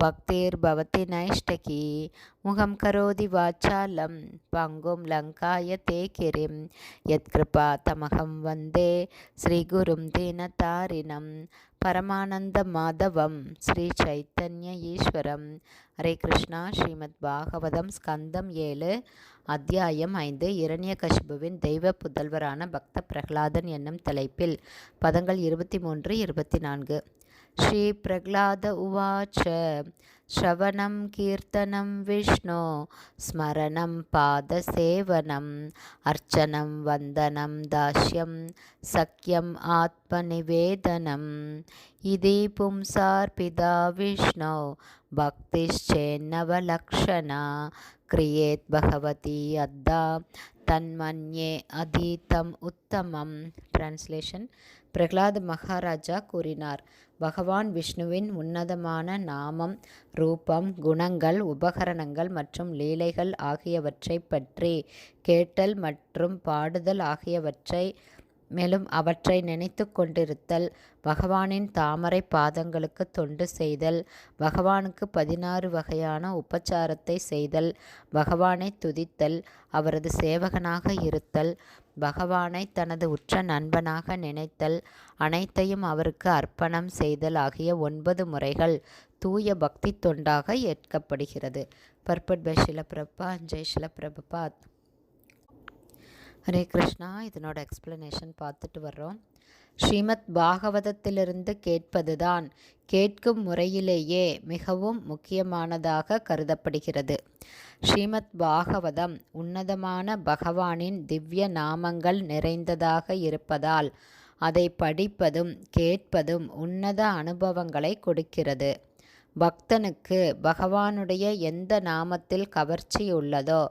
பக்திர்பவதி நைஷ்டகி முகம் கரோதி வாச்சாலம் பங்கும் லங்காய தே யத் கிருபா தமகம் வந்தே ஸ்ரீகுரும் தீனதாரிணம் பரமானந்த மாதவம் ஸ்ரீ சைத்தன்ய ஈஸ்வரம் ஹரே கிருஷ்ணா ஸ்ரீமத் பாகவதம் ஸ்கந்தம் ஏழு அத்தியாயம் ஐந்து இரண்யகசிபுவின் தெய்வ புதல்வரான பக்த பிரகலாதன் என்னும் தலைப்பில் பதங்கள் இருபத்தி மூன்று இருபத்தி நான்கு. श्रीप्रह्लाद उवाच श्रवणं कीर्तनं विष्णो स्मरणं पादसेवनम् अर्चनं वन्दनं दास्यं सख्यम् आत्मनिवेदनम् इति पुंसार्पिता विष्णो भक्तिश्चेन्नवलक्षणा क्रियेत् भगवती अद्दा तन्मन्ये अधीतम् उत्तमं ट्रान्स्लेशन् பிரகலாத் மகாராஜா கூறினார். பகவான் விஷ்ணுவின் உன்னதமான நாமம் ரூபம் குணங்கள் உபகரணங்கள் மற்றும் லீலைகள் ஆகியவற்றை பற்றி கேட்டல் மற்றும் பாடுதல் ஆகியவற்றை மேலும் அவற்றை நினைத்து கொண்டிருத்தல் பகவானின் தாமரை பாதங்களுக்கு தொண்டு செய்தல் பகவானுக்கு பதினாறு வகையான உபச்சாரத்தை செய்தல் பகவானை துதித்தல் அவரது சேவகனாக இருத்தல் பகவானை தனது உற்ற நண்பனாக நினைத்தல் அனைத்தையும் அவருக்கு அர்ப்பணம் செய்தல் ஆகிய ஒன்பது முறைகள் தூய பக்தி தொண்டாக ஏற்கப்படுகிறது. பர்பட் பை பிரபா ஜெய் பிரபுபாத் ஹரே கிருஷ்ணா இதனோட எக்ஸ்பிளனேஷன் பார்த்துட்டு வர்றோம். ஸ்ரீமத் பாகவதத்திலிருந்து கேட்பதுதான் கேட்கும் முறையிலேயே மிகவும் முக்கியமானதாக கருதப்படுகிறது. ஸ்ரீமத் பாகவதம் உன்னதமான பகவானின் திவ்ய நாமங்கள் நிறைந்ததாக இருப்பதால் அதை படிப்பதும் கேட்பதும் உன்னத அனுபவங்களை கொடுக்கிறது. பக்தனுக்கு பகவானுடைய எந்த நாமத்தில் கவர்ச்சி உள்ளதோ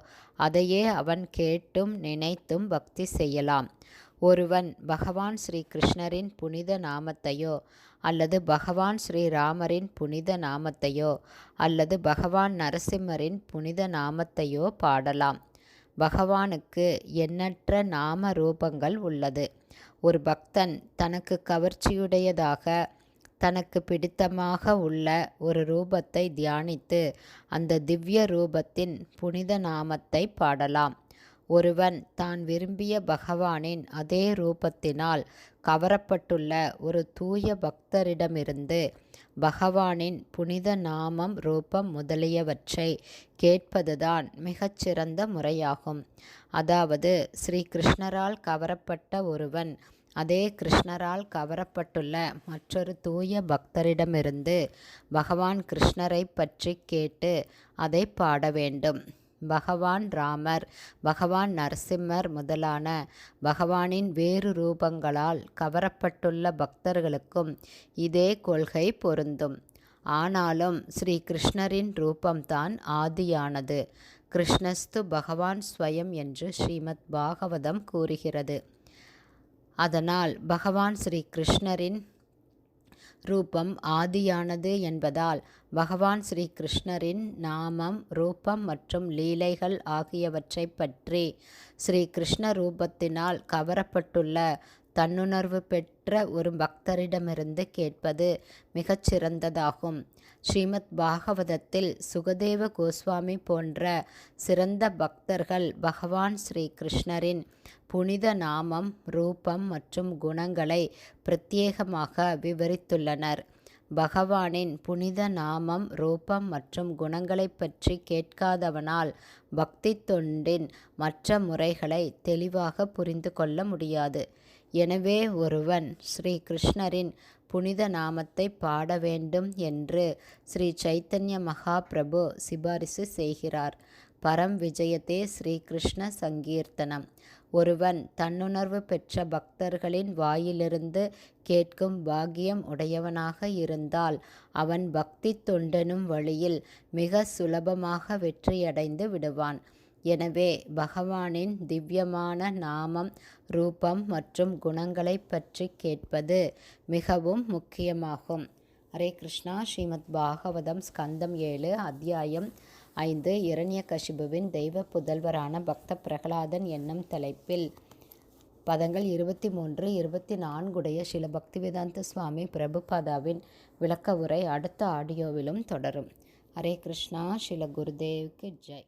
அதையே அவன் கேட்டும் நினைத்தும் பக்தி செய்யலாம். ஒருவன் பகவான் ஸ்ரீ கிருஷ்ணரின் புனித நாமத்தையோ அல்லது பகவான் ஸ்ரீ ராமரின் புனித நாமத்தையோ அல்லது பகவான் நரசிம்மரின் புனித நாமத்தையோ பாடலாம். பகவானுக்கு எண்ணற்ற நாம ரூபங்கள் உள்ளது. ஒரு பக்தன் தனக்கு கவர்ச்சியுடையதாக தனக்கு பிடித்தமாக உள்ள ஒரு ரூபத்தை தியானித்து அந்த திவ்ய ரூபத்தின் புனித நாமத்தை பாடலாம். ஒருவன் தான் விரும்பிய பகவானின் அதே ரூபத்தினால் கவரப்பட்டுள்ள ஒரு தூய பக்தரிடமிருந்து பகவானின் புனித நாமம் ரூபம் முதலியவற்றை கேட்பதுதான் மிகச்சிறந்த முறையாகும். அதாவது ஸ்ரீ கிருஷ்ணரால் கவரப்பட்ட ஒருவன் அதே கிருஷ்ணரால் கவரப்பட்டுள்ள மற்றொரு தூய பக்தரிடமிருந்து பகவான் கிருஷ்ணரை பற்றி கேட்டு அதை பாட வேண்டும். பகவான் ராமர் பகவான் நரசிம்மர் முதலான பகவானின் வேறு ரூபங்களால் கவரப்பட்டுள்ள பக்தர்களுக்கும் இதே கொள்கை பொருந்தும். ஆனாலும் ஸ்ரீ கிருஷ்ணரின் ரூபம்தான் ஆதியானது. கிருஷ்ணஸ்து பகவான் ஸ்வயம் என்று ஸ்ரீமத் பாகவதம் கூறுகிறது. அதனால் பகவான் ஸ்ரீ கிருஷ்ணரின் ரூபம் ஆதியானது என்பதால் பகவான் ஸ்ரீ கிருஷ்ணரின் நாமம் ரூபம் மற்றும் லீலைகள் ஆகியவற்றை பற்றி ஸ்ரீ கிருஷ்ண ரூபத்தினால் கவரப்பட்டுள்ள தன்னுணர்வு பெற்ற ஒரு பக்தரிடமிருந்து கேட்பது மிகச்சிறந்ததாகும் ஸ்ரீமத் பாகவதத்தில் சுகதேவ கோஸ்வாமி போன்ற சிறந்த பக்தர்கள் பகவான் ஸ்ரீ கிருஷ்ணரின் புனித நாமம் ரூபம் மற்றும் குணங்களை பிரத்யேகமாக விவரித்துள்ளனர். பகவானின் புனித நாமம் ரூபம் மற்றும் குணங்களை பற்றி கேட்காதவனால் பக்தி தொண்டின் மற்ற முறைகளை தெளிவாக புரிந்து கொள்ள முடியாது. எனவே ஒருவன் ஸ்ரீ கிருஷ்ணரின் புனித நாமத்தை பாட வேண்டும் என்று ஸ்ரீ சைத்தன்ய மகாபிரபு சிபாரிசு செய்கிறார். பரம் விஜயத்தே ஸ்ரீ கிருஷ்ண சங்கீர்த்தனம். ஒருவன் தன்னுணர்வு பெற்ற பக்தர்களின் வாயிலிருந்து கேட்கும் பாக்கியம் உடையவனாக இருந்தால் அவன் பக்தி தொண்டனும் வழியில் மிக சுலபமாக வெற்றியடைந்து விடுவான். எனவே பகவானின் திவ்யமான நாமம் ரூபம் மற்றும் குணங்களை பற்றி கேட்பது மிகவும் முக்கியமாகும். ஹரே கிருஷ்ணா. ஸ்ரீமத் பாகவதம் ஸ்கந்தம் ஏழு அத்தியாயம் ஐந்து இரண்யகசிபுவின் தெய்வ புதல்வரான பக்த பிரகலாதன் என்னும் தலைப்பில். பதங்கள் இருபத்தி மூன்று இருபத்தி நான்குடைய சில பக்திவேதாந்த சுவாமி பிரபுபாதாவின் விளக்க உரை அடுத்த ஆடியோவிலும் தொடரும். ஹரே கிருஷ்ணா. ஸ்ரீல குருதேவ்க்கு ஜெய்.